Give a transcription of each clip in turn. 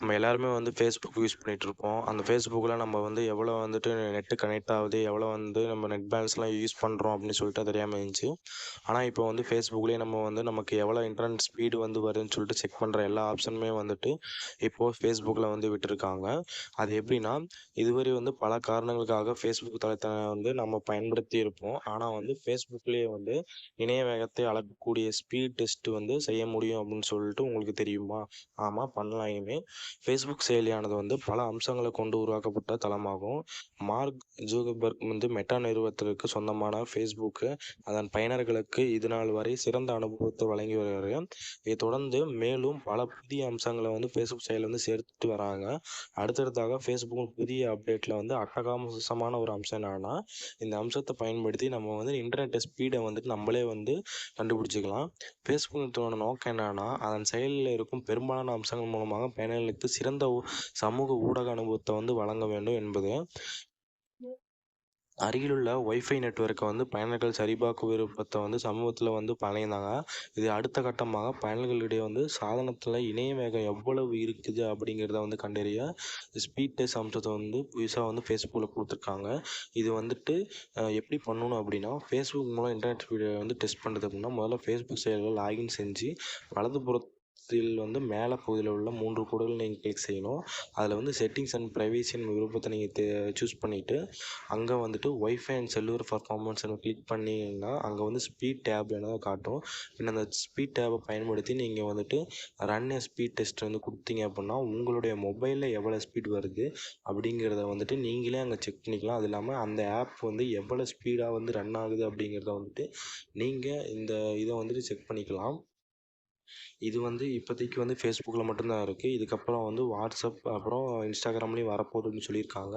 நம்ம எல்லாருமே வந்து ஃபேஸ்புக் யூஸ் பண்ணிகிட்ருப்போம் அந்த ஃபேஸ்புக்கில் நம்ம வந்து எவ்வளோ வந்துட்டு நெட்டு கனெக்ட் ஆகுது எவ்வளோ வந்து நம்ம நெட் பேலன்ஸ்லாம் யூஸ் பண்ணுறோம் அப்படின்னு சொல்லிட்டு தெரியாமல் இருந்துச்சு. ஆனால் இப்போ வந்து ஃபேஸ்புக்லேயே நம்ம வந்து நமக்கு எவ்வளோ இன்டர்நெட் ஸ்பீடு வந்து வருதுன்னு சொல்லிட்டு செக் பண்ணுற எல்லா ஆப்ஷனுமே வந்துட்டு இப்போது ஃபேஸ்புக்கில் வந்து விட்டுருக்காங்க. அது எப்படின்னா இதுவரை வந்து பல காரணங்களுக்காக ஃபேஸ்புக் தளத்தை வந்து நம்ம பயன்படுத்தி இருப்போம். ஆனால் வந்து ஃபேஸ்புக்லேயே வந்து இணைய வேகத்தை அளக்கக்கூடிய ஸ்பீட் டெஸ்ட் வந்து செய்ய முடியும் அப்படின்னு சொல்லிட்டு உங்களுக்கு தெரியுமா? ஆமாம் பண்ணலாம் இனிமேல் ஃபேஸ்புக் செயலியானது வந்து பல அம்சங்களை கொண்டு உருவாக்கப்பட்ட தளமாகும். மார்க் ஜூகபர்க் வந்து மெட்டா நிறுவனத்திற்கு சொந்தமான ஃபேஸ்புக்கு அதன் பயனர்களுக்கு இது நாள் வரை சிறந்த அனுபவத்தை வழங்கி வருகிறார்கள் இதை தொடர்ந்து மேலும் பல புதிய அம்சங்களை வந்து ஃபேஸ்புக் செயலில் வந்து சேர்த்துட்டு வராங்க. அடுத்தடுத்தாக ஃபேஸ்புக் புதிய அப்டேட்டில் வந்து அட்டகாமசமான ஒரு அம்சம் என்னன்னா இந்த அம்சத்தை பயன்படுத்தி நம்ம வந்து இன்டர்நெட் ஸ்பீடை வந்துட்டு நம்மளே வந்து கண்டுபிடிச்சிக்கலாம். ஃபேஸ்புக்கோட நோக்கம் என்னன்னா அதன் செயலில் இருக்கும் பெரும்பாலான அம்சங்கள் மூலமாக பயனர்களுக்கு சிறந்த சமூக ஊடக அனுபவத்தை வந்து வழங்க வேண்டும் என்பது அருகிலுள்ள ஒய்ஃபை நெட்ஒர்க்கை வந்து பயனர்கள் சரிபார்க்கும் விருப்பத்தை வந்து சமூகத்தில் வந்து பழையந்தாங்க இது அடுத்த கட்டமாக பயனர்களிடையே வந்து சாதனத்தில் இணைய வேகம் எவ்வளவு இருக்குது அப்படிங்கிறத வந்து கண்டறிய ஸ்பீட் டெஸ்ட் அம்சத்தை வந்து புதுசாக வந்து ஃபேஸ்புக்கில் கொடுத்துருக்காங்க. இது வந்துட்டு எப்படி பண்ணணும் அப்படின்னா ஃபேஸ்புக் மூலம் இன்டர்நெட் ஸ்பீடை வந்து டெஸ்ட் பண்ணுறது அப்படின்னா முதல்ல ஃபேஸ்புக் செயலில் லாகின் செஞ்சு வலதுபுற இதில் வந்து மேலே பகுதியில் உள்ள மூன்று கோடுகள் நீங்கள் கிளிக் செய்யணும். அதில் வந்து செட்டிங்ஸ் அண்ட் ப்ரைவேசின் விருப்பத்தை நீங்கள் தே சூஸ் பண்ணிவிட்டு அங்கே வந்துட்டு wifi and cellular performance click பண்ணிங்கன்னா அங்கே வந்து ஸ்பீட் டேப் என்னதை காட்டும். பின் அந்த ஸ்பீட் டேப்பை பயன்படுத்தி நீங்கள் வந்துட்டு ரன் எ ஸ்பீட் டெஸ்ட் வந்து கொடுத்தீங்க அப்படின்னா உங்களுடைய மொபைலில் எவ்வளோ ஸ்பீட் வருது அப்படிங்கிறத வந்துட்டு நீங்களே அங்கே செக் பண்ணிக்கலாம். அது இல்லாமல் அந்த ஆப் வந்து எவ்வளோ ஸ்பீடாக வந்து ரன் ஆகுது அப்படிங்கிறத வந்துட்டு நீங்கள் இந்த இதை வந்துட்டு செக் பண்ணிக்கலாம். இது வந்து இப்போதைக்கு வந்து ஃபேஸ்புக்கில் மட்டும்தான் இருக்குது இதுக்கப்புறம் வந்து வாட்ஸ்அப் அப்புறம் இன்ஸ்டாகிராம்லேயும் வரப்போகுதுன்னு சொல்லியிருக்காங்க.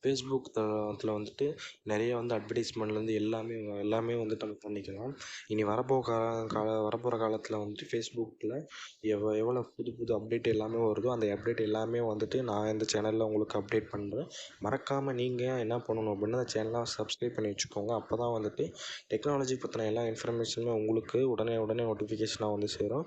ஃபேஸ்புக் தளத்தில் வந்துட்டு நிறைய வந்து அட்வர்டைஸ்மெண்ட்லேருந்து எல்லாமே எல்லாமே வந்துட்டு நம்ம பண்ணிக்கலாம். இனி வரப்போக கால கால வரப்போகிற காலத்தில் வந்துட்டு ஃபேஸ்புக்கில் எவ் எவ்வளோ புது புது அப்டேட் எல்லாமே வருதோ அந்த அப்டேட் எல்லாமே வந்துட்டு நான் இந்த சேனலில் உங்களுக்கு அப்டேட் பண்ணுறேன் மறக்காமல் நீங்கள் என்ன பண்ணணும் அப்படின்னா அந்த சேனலை சப்ஸ்கிரைப் பண்ணி வச்சுக்கோங்க. அப்போ தான் வந்துட்டு டெக்னாலஜி பற்றின எல்லா இன்ஃபர்மேஷனுமே உங்களுக்கு உடனே உடனே நோட்டிஃபிகேஷனாக வந்து சேரும்.